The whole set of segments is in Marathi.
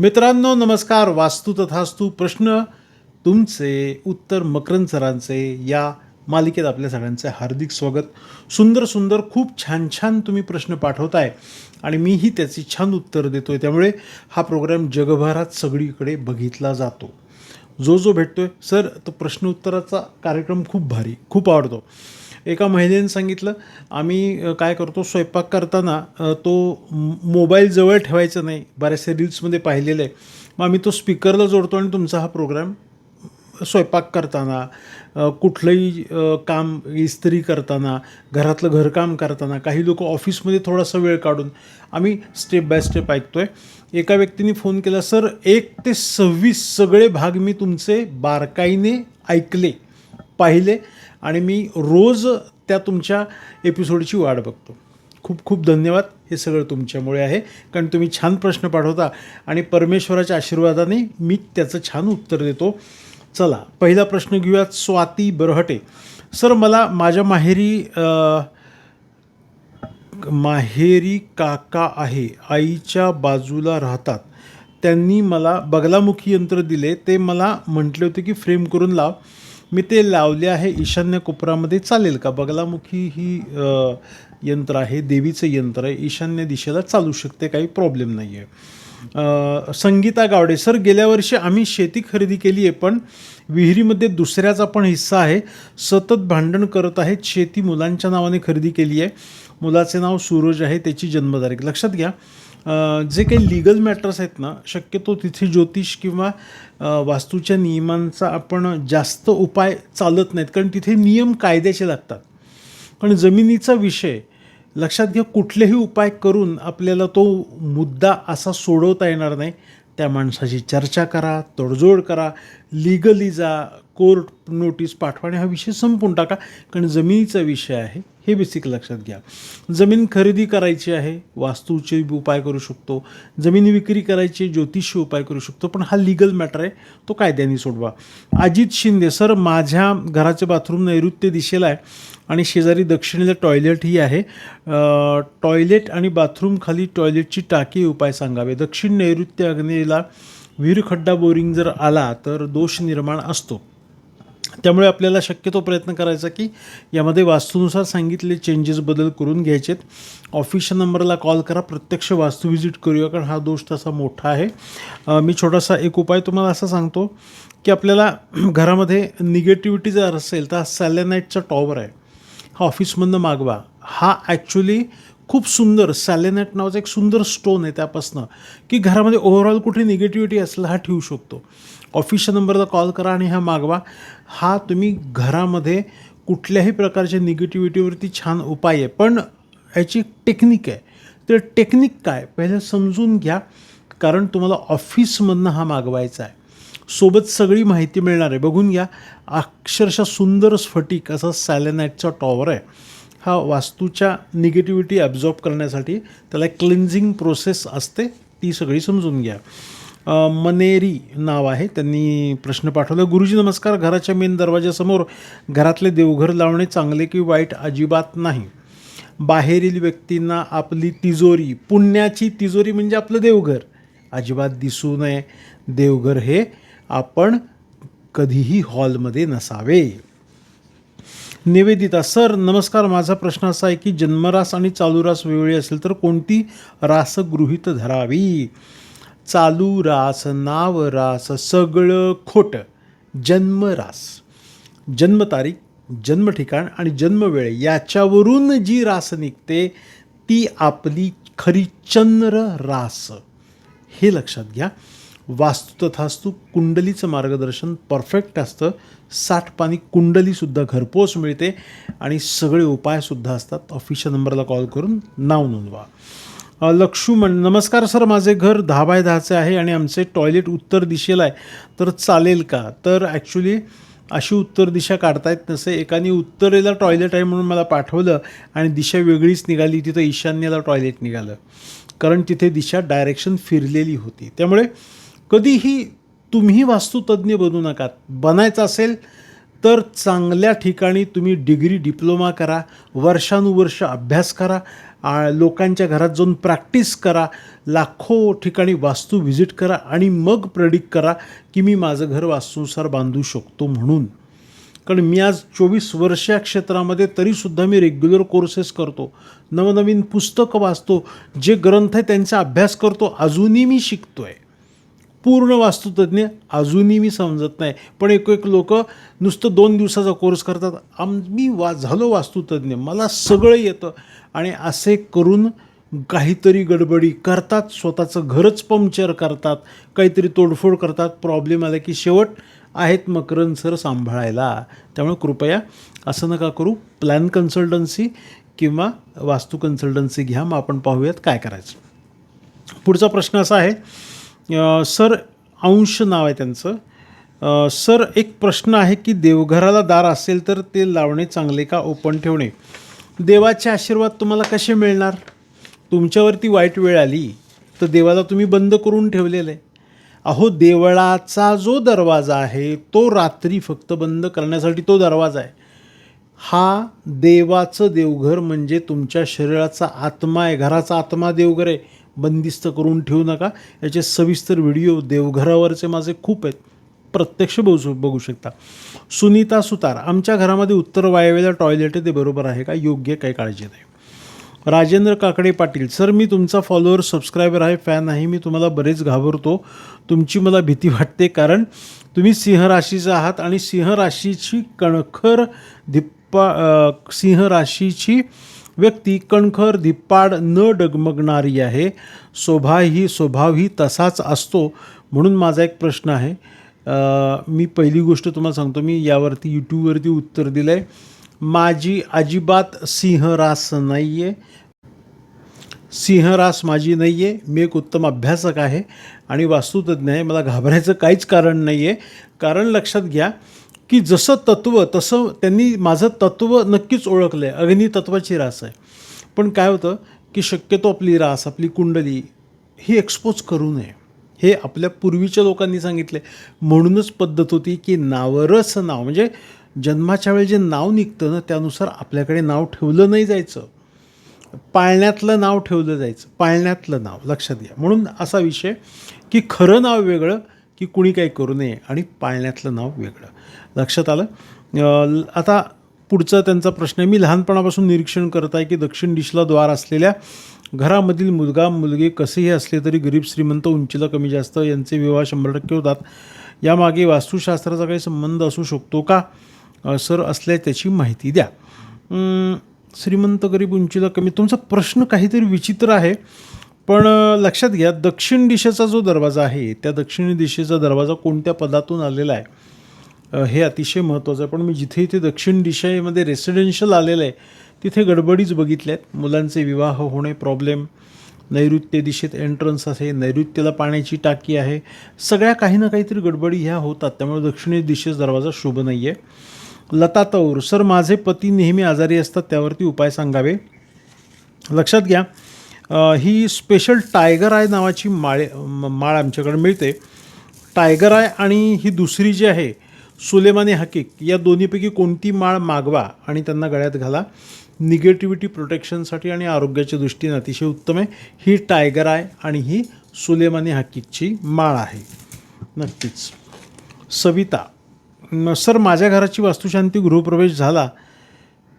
मित्रांनो नमस्कार. वास्तू तथास्तू प्रश्न. तुमचे उत्तर मकरंद सरांचे या मालिकेत आपल्या सगळ्यांचे हार्दिक स्वागत. सुंदर सुंदर खूप छान छान तुम्ही प्रश्न पाठवताय आणि मीही त्याची छान उत्तर आहे त्यामुळे हा प्रोग्राम जगभरात सगळीकडे बघितला जातो. जो जो भेटतो आहे सर तो प्रश्न उत्तराचा कार्यक्रम खूप भारी खूप आवडतो. एका महिलेने सांगितलं आम्ही काय करतो स्वयंपाक करताना तो मोबाईल जवळ ठेवायचा नाही. बऱ्याचशा रील्समध्ये पाहिलेलं आहे. मग आम्ही तो स्पीकरला जोडतो आणि तुमचा हा प्रोग्राम स्वयंपाक करताना कुठलंही काम इस्त्री करताना घरातलं घरकाम करताना काही लोक ऑफिसमध्ये थोडासा वेळ काढून आम्ही स्टेप बाय स्टेप ऐकतो आहे एका व्यक्तीने फोन केला सर एक ते सव्वीस सगळे भाग मी तुमचे बारकाईने ऐकले पाहिले. आणि मी रोज त्या तुमच्या एपिसोडची वाट बघतो. खूप खूप धन्यवाद. हे सगळं तुमच्यामुळे आहे. कारण तुम्ही छान प्रश्न पाठवता आणि परमेश्वराच्या आशीर्वादाने मी त्याचं छान उत्तर देतो. चला पहिला प्रश्न घेऊयात. स्वाती बरहटे. सर मला माझ्या माहेरी माहेरी काका आहे. आईच्या बाजूला राहतात. त्यांनी मला बगलामुखी यंत्र दिले. ते मला म्हटले होते की फ्रेम करून लाव. मी ते लावले आहे ईशान्य कोपरामध्ये चालेल का? बगलामुखी ही यंत्र आहे देवीचं यंत्र आहे. ईशान्य दिशेला चालू शकते काही प्रॉब्लेम नाही आहे संगीता गावडे सर गेल्या वर्षी आम्ही शेती खरेदी केली आहे पण विहिरीमध्ये दुसऱ्याचा पण हिस्सा आहे. सतत भांडण करत आहेत. शेती मुलांच्या नावाने खरेदी केली आहे. मुलाचे नाव सूरज आहे त्याची जन्मतारीख. लक्षात घ्या. जे काही लिगल मॅटर्स आहेत ना शक्यतो तिथे ज्योतिष किंवा वास्तूच्या नियमांचा आपण जास्त उपाय चालत नाहीत. कारण तिथे नियम कायद्याचे लागतात. पण जमिनीचा विषय लक्षात घ्या कुठलेही उपाय करून आपल्याला तो मुद्दा असा सोडवता येणार नाही. त्या माणसाची चर्चा करा तडजोड करा लिगली जा कोर्ट नोटीस पाठवा आणि हा विषय संपून टाका. कारण जमिनीचा विषय आहे हे बेसिक लक्षात घ्या. जमीन खरेदी करायची आहे वास्तूचे उपाय करू शकतो. जमीन विक्री करायची ज्योतिषी उपाय करू शकतो. पण हा लिगल मॅटर आहे तो कायद्याने सोडवा. अजित शिंदे सर माझ्या घराचे बाथरूम नैऋत्य दिशेला आहे आणि शेजारी दक्षिणेला टॉयलेट ही आहे. टॉयलेट आणि बाथरूम खाली टॉयलेटची टाकी उपाय सांगावे. दक्षिण नैऋत्य अग्नेला विहीर खड्डा बोरिंग जर आला तर दोष निर्माण असतो. त्यामुळे आपल्याला शक्यतो प्रयत्न करायचा की यामध्ये वास्तूनुसार सांगितले चेंजेस बदल करून घ्यायचेत. ऑफिसच्या नंबरला कॉल करा प्रत्यक्ष वास्तू व्हिजिट करूया कारण हा दोष तसा मोठा आहे. मी छोटासा एक उपाय तुम्हाला असा सांगतो की आपल्याला घरामध्ये निगेटिव्हिटी जर असेल तर हा सॅलेनाईटचा टॉवर आहे. हा ऑफिसमधनं मागवा. हा ॲक्च्युली खूप सुंदर सॅलेनेट नावाचा एक सुंदर स्टोन आहे त्यापासनं की घरामध्ये ओव्हरऑल कुठे निगेटिव्हिटी असेल हा ठेवू शकतो. ऑफिसच्या नंबरला कॉल करा आणि हा मागवा. हा तुम्ही घरामध्ये कुठल्याही प्रकारच्या निगेटिव्हिटीवरती छान उपाय आहे. पण ह्याची टेक्निक आहे. तर टेक्निक काय? पहिले समजून घ्या कारण तुम्हाला ऑफिसमधनं हा मागवायचा आहे. सोबत सगळी माहिती मिळणार आहे. बघून घ्या. अक्षरशः सुंदर स्फटिक असा सॅलेनाईटचा टॉवर आहे. हा वास्तूच्या निगेटिव्हिटी ॲब्झॉर्ब करण्यासाठी त्याला क्लिन्झिंग प्रोसेस असते ती सगळी समजून घ्या. मनेरी नाव आहे त्यांनी प्रश्न पाठवला. गुरुजी नमस्कार घराच्या मेन दरवाजासमोर घरातले देवघर लावणे चांगले की वाईट अजिबात नाही. बाहेरील व्यक्तींना आपली तिजोरी पुण्याची तिजोरी म्हणजे आपलं देवघर. अजिबात दिसू नये. देवघर हे आपण कधीही हॉलमध्ये नसावे. निवेदिता सर नमस्कार. माझा प्रश्न असा आहे की जन्मरास आणि चालू रास वेगळी असेल तर कोणती रास गृहीत धरावी? चालू रास नाव रास सगळं खोटं. जन्मरास. जन्मतारीख जन्म ठिकाण आणि जन्मवेळ याच्यावरून जी रास निघते ती आपली खरी चंद्र रास. हे लक्षात घ्या. वास्तू तथास्तू कुंडलीचं मार्गदर्शन परफेक्ट असतं. साठ पाणी कुंडलीसुद्धा घरपोच मिळते आणि सगळे उपायसुद्धा असतात. ऑफिसच्या नंबरला कॉल करून नाव नोंदवा. लक्ष्मण नमस्कार सर माझे घर दहा बाय दहाचे आहे आणि आमचे टॉयलेट उत्तर दिशेला आहे. तर चालेल का? तर ॲक्च्युली अशी उत्तर दिशा काढता येत नसे एकाने उत्तरेला टॉयलेट आहे म्हणून मला पाठवलं आणि दिशा वेगळीच निघाली. तिथं ईशान्येला टॉयलेट निघालं. कारण तिथे दिशा डायरेक्शन फिरलेली होती. त्यामुळे कधीही तुम्ही वास्तुतज्ञ बनू नका बनायचं असेल तर चांगल्या ठिकाणी तुम्ही डिग्री डिप्लोमा करा वर्षानुवर्ष अभ्यास करा आ, लोकांच्या घरात जाऊन प्रॅक्टिस करा लाखो ठिकाणी वास्तू व्हिजिट करा आणि मग प्रेडिक्ट करा की मी माझं घर वास्तूनुसार बांधू शकतो म्हणून. कारण मी आज चोवीस वर्ष या क्षेत्रामध्ये तरीसुद्धा मी रेग्युलर कोर्सेस करतो. नवनवीन पुस्तकं वाचतो. जे ग्रंथ आहे त्यांचा अभ्यास करतो अजूनही मी शिकतो आहे पूर्ण वास्तुतज्ञ अजूनही मी समजत नाही. पण एक एक लोक नुसतं दोन दिवसाचा कोर्स करतात. आम मी वा झालो वास्तुतज्ञ. मला सगळं येतं. आणि असे करून काहीतरी गडबडी करतात. स्वतःचं घरच पंक्चर करतात. काहीतरी तोडफोड करतात. प्रॉब्लेम आला की शेवट आहेत मकरन सर सांभाळायला. त्यामुळे कृपया असं नका करू. प्लॅन कन्सल्टन्सी किंवा वास्तू कन्सल्टन्सी घ्या. मग आपण पाहूयात काय करायचं. पुढचा प्रश्न असा आहे सर अंश नाव आहे त्यांचं. सर एक प्रश्न आहे की देवघराला दार असेल तर ते लावणे चांगले का ओपन ठेवणे? देवाचे आशीर्वाद तुम्हाला कसे मिळणार? तुमच्यावरती वाईट वेळ आली तर देवाला तुम्ही बंद करून ठेवलेलं. आहे अहो देवळाचा जो दरवाजा आहे तो रात्री फक्त बंद करण्यासाठी तो दरवाजा आहे. हा देवाचं देवघर म्हणजे तुमच्या शरीराचा आत्मा आहे घराचा आत्मा देवघर आहे. बंदिस्त करून ठेवू नका. याचे सविस्तर व्हिडिओ देवघरावरचे माझे खूप आहेत. प्रत्यक्ष बघू बघू शकता. सुनीता सुतार आमच्या घरामध्ये उत्तर वायव्याला टॉयलेट आहे ते बरोबर आहे का? योग्य काही काळजी नाही. राजेंद्र काकडे पाटील सर मी तुमचा फॉलोअर सबस्क्रायबर आहे फॅन आहे मी तुम्हाला बरेच घाबरतो. तुमची मला भीती वाटते कारण तुम्ही सिंह राशीचा आहात आणि सिंह राशीची कणखर धिप्पा सिंह राशीची व्यक्ती कणखर धिप्पाड न डगमगणारी आहे. स्वभावही स्वभावही तसाच असतो म्हणून माझा एक प्रश्न आहे. मी पहिली गोष्ट तुम्हाला सांगतो मी यावरती यूट्यूबवरती उत्तर दिलं आहे माझी अजिबात सिंहरास नाही आहे सिंहरास माझी नाही आहे मी एक उत्तम अभ्यासक आहे आणि वास्तुतज्ञ आहे. मला घाबरायचं काहीच कारण नाही आहे कारण लक्षात घ्या की जसं तत्व तसं त्यांनी माझं तत्त्व नक्कीच ओळखलं आहे अग्नी तत्वाची रास आहे. पण काय होतं की शक्यतो आपली रास आपली कुंडली ही एक्सपोज करू नये. हे आपल्या पूर्वीच्या लोकांनी सांगितले म्हणूनच पद्धत होती की नावरस नाव म्हणजे जन्माच्या वेळी जे नाव निघतं ना त्यानुसार आपल्याकडे नाव ठेवलं नाही जायचं. पाळण्यातलं नाव ठेवलं जायचं. पाळण्यातलं नाव लक्षात घ्या. म्हणून असा विषय की खरं नाव वेगळं की कुणी काही करू नये आणि पाळण्यातलं नाव वेगळं. लक्षात आलं? आता पुढचा त्यांचा प्रश्न आहे मी लहानपणापासून निरीक्षण करत आहे की दक्षिण दिशेला द्वार असलेल्या घरामधील मुलगा मुलगी कसेही असले तरी गरीब श्रीमंत उंचीला कमी जास्त यांचे विवाह शंभर टक्के होतात. यामागे वास्तुशास्त्राचा काही संबंध असू शकतो का? सर असल्या त्याची माहिती द्या. श्रीमंत गरीब उंचीला कमी तुमचा प्रश्न काहीतरी विचित्र आहे. पण लक्षात घ्या दक्षिण दिशेचा जो दरवाजा आहे त्या दक्षिणी दिशेचा दरवाजा कोणत्या पदातून आलेला आहे? हे अतिशय महत्त्वाचं आहे. पण मी जिथे इथे दक्षिण दिशेमध्ये रेसिडेन्शियल आलेलं आहे तिथे गडबडीच बघितल्या आहेत मुलांचे विवाह होणे प्रॉब्लेम नैऋत्य दिशेत एंट्रन्स आहे नैऋत्यला पाण्याची टाकी आहे. सगळ्या काही ना काहीतरी गडबडी ह्या होतात. त्यामुळे दक्षिणी दिशेस दरवाजा शुभ नाही आहे लता तौर सर माझे पती नेहमी आजारी असतात त्यावरती उपाय सांगावे? लक्षात घ्या ही स्पेशल टायगर आय नावाची माळे माळ आमच्याकडे मिळते. टायगर आय आणि ही दुसरी जी आहे सुलेमानी हकीक या दोन्हीपैकी कोणती माळ मागवा आणि त्यांना गळ्यात घाला निगेटिव्हिटी प्रोटेक्शनसाठी आणि आरोग्याच्या दृष्टीने अतिशय उत्तम आहे. ही टायगर आय आणि ही सुलेमानी हकीकची माळ आहे. नक्कीच. सविता सर माझ्या घराची वास्तुशांती गृहप्रवेश झाला.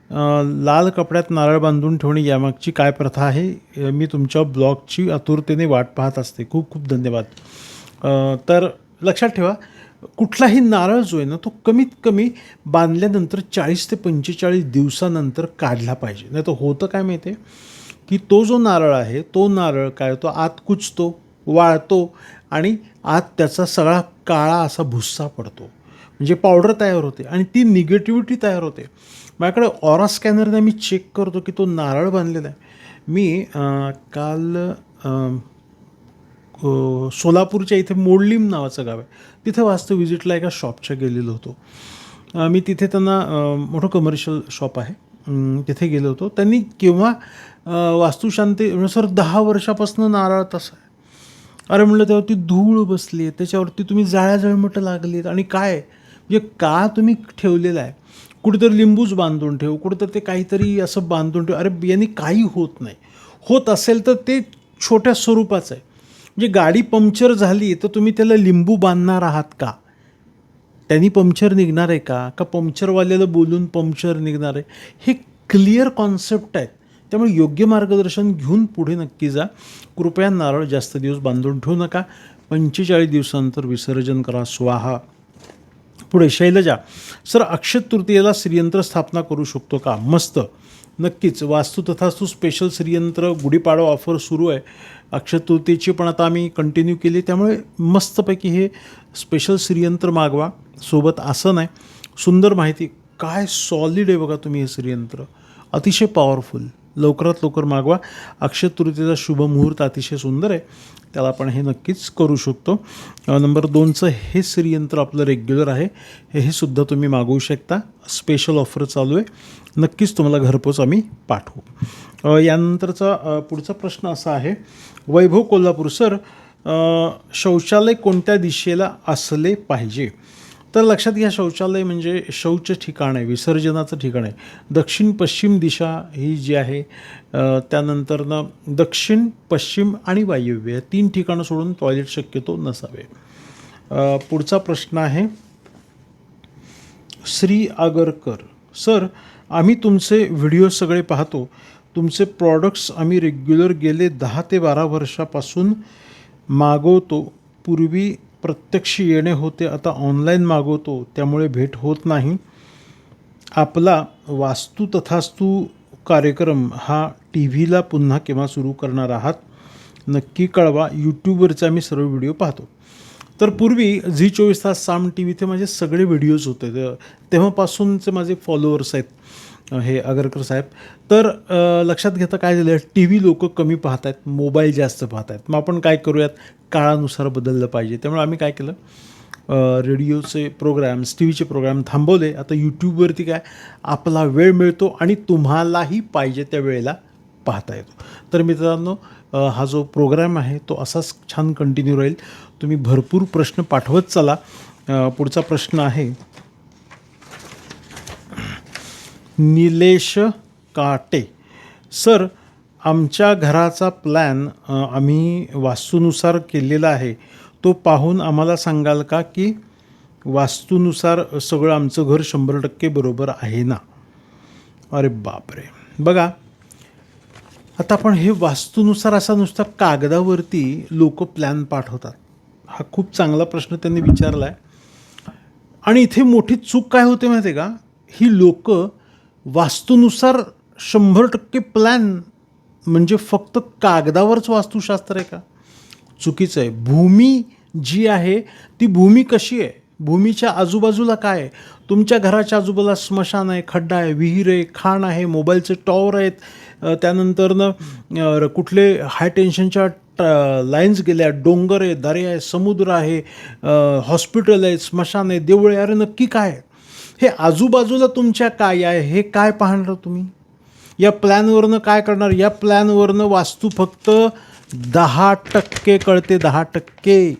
लाल कपड्यात नारळ बांधून ठेवणे यामागची काय प्रथा आहे? मी तुमच्या ब्लॉगची आतुरतेने वाट पाहत असते. खूप खूप धन्यवाद. तर लक्षात ठेवा कुठलाही नारळ जो आहे ना तो कमीत कमी बांधल्यानंतर चाळीस ते पंचेचाळीस दिवसानंतर काढला पाहिजे. नाही तर होतं काय माहिती आहे की तो जो नारळ आहे तो नारळ काय होतो? आत कुचतो वाळतो आणि आत त्याचा सगळा काळा असा भुस्सा पडतो. म्हणजे पावडर तयार होते आणि ती निगेटिव्हिटी तयार होते. माझ्याकडे ऑरा स्कॅनरने मी चेक करतो की तो नारळ बांधलेला आहे. मी काल सोलापूरच्या इथे मोडलीम नावाचं गाव आहे. तिथे वास्तू व्हिजिटला एका शॉपच्या गेलेलो होतो. मी तिथे त्यांना मोठं कमर्शियल शॉप आहे. तिथे गेलो होतो. त्यांनी केव्हा वास्तुशांती म्हणजे सर दहा वर्षापासून नारळ तसा आहे. अरे म्हणलं त्यावरती धूळ बसली आहे. त्याच्यावरती तुम्ही जाळ्या जळमटं लागलीत. आणि काय म्हणजे का तुम्ही ठेवलेलं आहे? कुठेतरी लिंबूच बांधून ठेव कुठेतरी ते काहीतरी असं बांधून ठेव. अरे यांनी काही होत नाही. होत असेल तर ते छोट्या स्वरूपाचं आहे. म्हणजे गाडी पंक्चर झाली तर तुम्ही त्याला लिंबू बांधणार आहात का? त्यांनी पंक्चर निघणार आहे का? का पंक्चरवाल्याला बोलून पंक्चर निघणार आहे? हे क्लिअर कॉन्सेप्ट आहेत. त्यामुळे योग्य मार्गदर्शन घेऊन पुढे नक्की जा. कृपया नारळ जास्त दिवस बांधून ठेवू नका. पंचेचाळीस दिवसानंतर विसर्जन करा. स्वाहा. पुढे शैलजा. सर अक्षय तृतीयेला श्रीयंत्र स्थापना करू शकतो का? मस्त. नक्कीच. वास्तू तथास्तू स्पेशल श्रीयंत्र गुढीपाडवा ऑफर सुरू आहे. अक्षय तृतीयेची पण आता आम्ही कंटिन्यू केली. त्यामुळे मस्तपैकी हे स्पेशल श्रीयंत्र मागवा. सोबत असं नाही. सुंदर माहिती. काय सॉलिड आहे बघा तुम्ही हे श्रीयंत्र. अतिशय पॉवरफुल लवकरात लवकर मागवा. अक्षय तृतीयेचा शुभ मुहूर्त अतिशय सुंदर आहे. त्याला आपण हे नक्कीच करू शकतो. नंबर दोनचं हे श्रीयंत्र आपलं रेग्युलर आहे. हे हे सुद्धा तुम्ही मागवू शकता. स्पेशल ऑफर चालू आहे. नक्कीच तुम्हाला घरपोच आम्ही पाठवू. यानंतरचा पुढचा प्रश्न असा आहे. वैभव कोल्हापूर सर शौचालय कोणत्या दिशेला असले पाहिजे? तर लक्षात घ्या शौचालय म्हणजे शौच ठिकाण आहे विसर्जनाचं ठिकाण आहे. दक्षिण पश्चिम दिशा ही जी आहे त्यानंतरनं दक्षिण पश्चिम आणि वायव्य या तीन ठिकाणं सोडून टॉयलेट शक्यतो नसावे. पुढचा प्रश्न आहे श्री आगरकर सर आम्ही तुमचे व्हिडिओ सगळे पाहतो. तुमचे प्रॉडक्ट्स आम्ही रेग्युलर गेले दहा ते बारा वर्षापासून मागवतो. पूर्वी प्रत्यक्ष येणे होते आता ऑनलाईन मागवतो त्यामुळे भेट होत नाही. आपला वास्तू तथास्तू कार्यक्रम हा टी व्हीला पुन्हा केव्हा सुरू करणार आहात नक्की कळवा. यूट्यूबवरचा आम्ही सर्व व्हिडिओ पाहतो. तर पूर्वी झी चोवीस तास साम टी व्हीचे माझे सगळे व्हिडिओज होते. तेव्हापासूनचे माझे फॉलोअर्स आहेत. हे आगरकर साहेब. तर लक्षात घेता काय झालं टी व्ही लोक कमी पाहत आहेत मोबाईल जास्त पाहत आहेत मग आपण काय करूयात? काळानुसार बदललं पाहिजे. त्यामुळे आम्ही काय केलं? रेडिओचे प्रोग्रॅम्स टी व्हीचे प्रोग्राम थांबवले. आता यूट्यूबवरती काय? आपला वेळ मिळतो आणि तुम्हालाही पाहिजे त्या वेळेला पाहता येतो. तर मित्रांनो हा जो प्रोग्राम आहे तो असाच छान कंटिन्यू राहील. तुम्ही भरपूर प्रश्न पाठवत चला. पुढचा प्रश्न आहे निलेश काटे. सर आमच्या घराचा प्लॅन आम्ही वास्तूनुसार केलेला आहे. तो पाहून आम्हाला सांगाल का की वास्तूनुसार सगळं आमचं घर शंभर टक्के बरोबर आहे ना? अरे बापरे. बघा आता आपण हे वास्तूनुसार असा नुसता कागदावरती लोक प्लॅन पाठवतात. हा खूप चांगला प्रश्न त्यांनी विचारला आहे आणि इथे मोठी चूक काय होते माहिती आहे का? ही लोकं वास्तूनुसार शंभर टक्के प्लॅन म्हणजे फक्त कागदावरच वास्तुशास्त्र आहे का? चुकीचं आहे. भूमी जी आहे ती भूमी कशी आहे? भूमीच्या आजूबाजूला काय आहे? तुमच्या घराच्या आजूबाजूला स्मशान आहे खड्डा आहे विहीर आहे खाण आहे मोबाईलचे टॉवर आहेत. त्यानंतरनं कुठले हाय टेन्शनच्या लाईन्स गेल्या डोंगर आहे दरे आहे समुद्र आहे हॉस्पिटल आहे स्मशान आहे देऊळ आहे. अरे नक्की काय आहे? हे आजूबाजूला तुमच्या काय आहे? हे काय पाहणार तुम्ही? या प्लॅनवरनं काय करणार? या प्लॅनवरनं वास्तू फक्त दहा टक्के कळते दहा टक्के.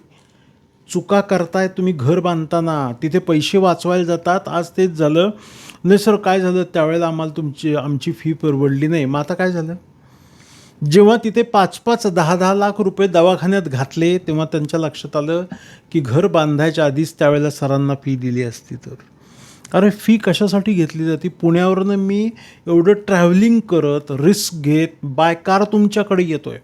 चुका करताय तुम्ही घर बांधताना. तिथे पैसे वाचवायला जातात. आज तेच झालं. नाही सर काय झालं? त्यावेळेला आम्हाला तुमची आमची फी परवडली नाही. मग आता काय झालं? जेव्हा तिथे पाच पाच दहा दहा लाख रुपये दवाखान्यात घातले तेव्हा त्यांच्या लक्षात आलं की घर बांधायच्या आधीच त्यावेळेला सरांना फी दिली असती तर. अरे फी कशासाठी घेतली जाते? पुण्यावरनं मी एवढं ट्रॅव्हलिंग करत रिस्क घेत बाय कार तुमच्याकडे येतो आहे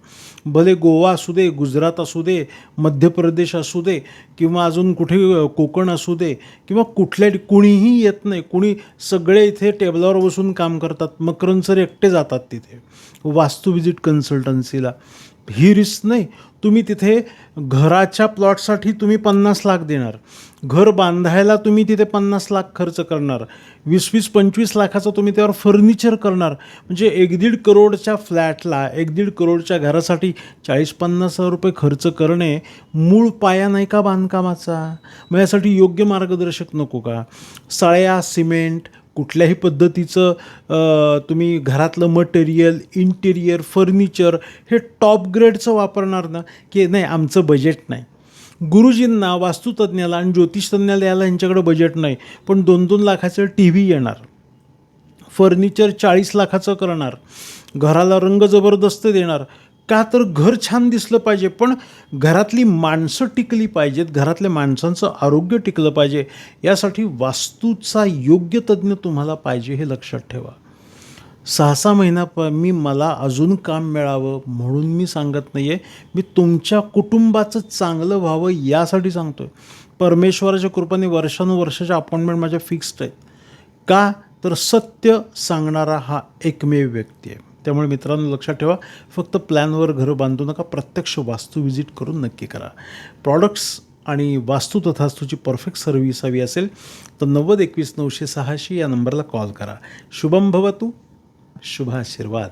भले गोवा असू दे गुजरात असू दे मध्य प्रदेश असू दे किंवा अजून कुठे कोकण असू दे किंवा कुठल्या कुणीही येत नाही कुणी सगळे इथे टेबलावर बसून काम करतात मकरन सर एकटे जातात तिथे. वास्तू व्हिजिट कन्सल्टन्सीला ही रिस्क नाही. तुम्ही तिथे घराच्या प्लॉटसाठी तुम्ही पन्नास लाख देणार. घर बांधायला तुम्ही तिथे पन्नास लाख खर्च करणार. वीस वीस पंचवीस लाखाचं तुम्ही त्यावर फर्निचर करणार. म्हणजे एक दीड करोडच्या फ्लॅटला एक दीड करोडच्या घरासाठी चाळीस पन्नास हजार रुपये खर्च करणे मूळ पाया नाही का बांधकामाचा? मग यासाठी योग्य मार्गदर्शक नको का? सळ्या सिमेंट कुठल्याही पद्धतीचं तुम्ही घरातलं मटेरियल इंटिरियर फर्निचर हे टॉप ग्रेडचं वापरणार ना? की नाही आमचं बजेट नाही. गुरुजींना वास्तुतज्ञाला आणि ज्योतिषतज्ञाला याला यांच्याकडे बजेट नाही. पण दोन दोन लाखाचं टी व्ही येणार. फर्निचर चाळीस लाखाचं करणार. घराला रंग जबरदस्त देणार. का तर घर छान दिसलं पाहिजे पण घरातली माणसं टिकली पाहिजेत घरातल्या माणसांचं आरोग्य टिकलं पाहिजे यासाठी वास्तूचा योग्य तज्ज्ञ तुम्हाला पाहिजे हे लक्षात ठेवा. सहा सहा महिना प मी मला अजून काम मिळावं म्हणून मी सांगत नाही आहे मी तुमच्या कुटुंबाचं चांगलं व्हावं यासाठी सांगतो आहे परमेश्वराच्या कृपाने वर्षानुवर्षाच्या अपॉइंटमेंट माझ्या फिक्स्ड आहेत. का तर सत्य सांगणारा हा एकमेव व्यक्ती आहे. त्यामुळे मित्रांनो लक्षात ठेवा फक्त प्लॅनवर घरं बांधू नका प्रत्यक्ष वास्तू व्हिजिट करून नक्की करा. प्रॉडक्ट्स आणि वास्तू तथास्तूची परफेक्ट सर्व्हिस हवी असेल तर नव्वद एकवीस नऊशे सहाशे या नंबरला कॉल करा. शुभम भवतू शुभ आशीर्वाद.